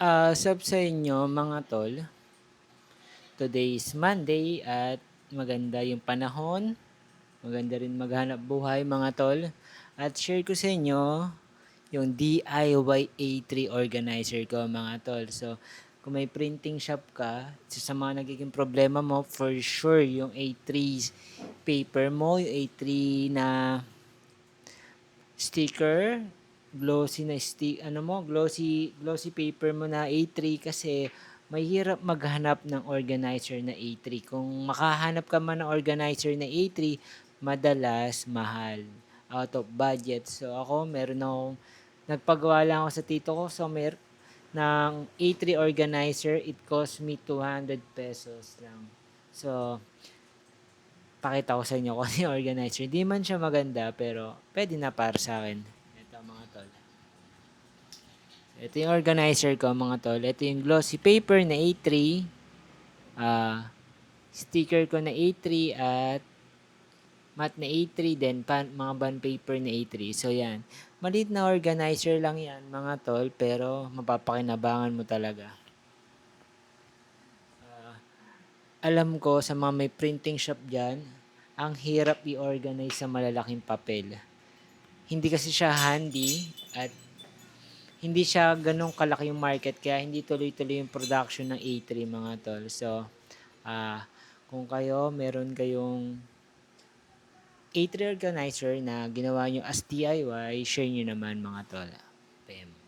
Ah, sup sa inyo mga tol. Today is Monday at maganda yung panahon. Maganda rin maghanap buhay mga tol. At share ko sa inyo yung DIY A3 organizer ko mga tol. So, kung may printing shop ka, isa sa mga nagiging problema mo, for sure, yung A3 paper mo, yung A3 na sticker, glossy na stick, ano mo, glossy, glossy paper mo na A3 kasi mahirap maghanap ng organizer na A3. Kung makahanap ka man ng organizer na A3, madalas mahal. Out of budget. So ako, meron akong, nagpagawa lang ako sa tito ko. So mer ng A3 organizer, it cost me 200 pesos lang. So, pakita ko sa inyo kung ano yung organizer. Hindi man siya maganda, pero pwede na para sa akin. Mga tol. Ito yung organizer ko mga tol. Ito yung glossy paper na A3. ah sticker ko na A3 at matte na A3 din, pan, mga bond paper na A3. So yan. Maliit na organizer lang yan mga tol, pero mapapakinabangan mo talaga. Ah, alam ko sa mga may printing shop dyan, ang hirap i-organize sa malalaking papel. Hindi kasi siya handy at hindi siya ganong kalaki yung market kaya hindi tuloy-tuloy yung production ng A3 mga tol. So, ah kung kayo meron kayong A3 organizer na ginawa nyo as DIY, share nyo naman mga tol. PM.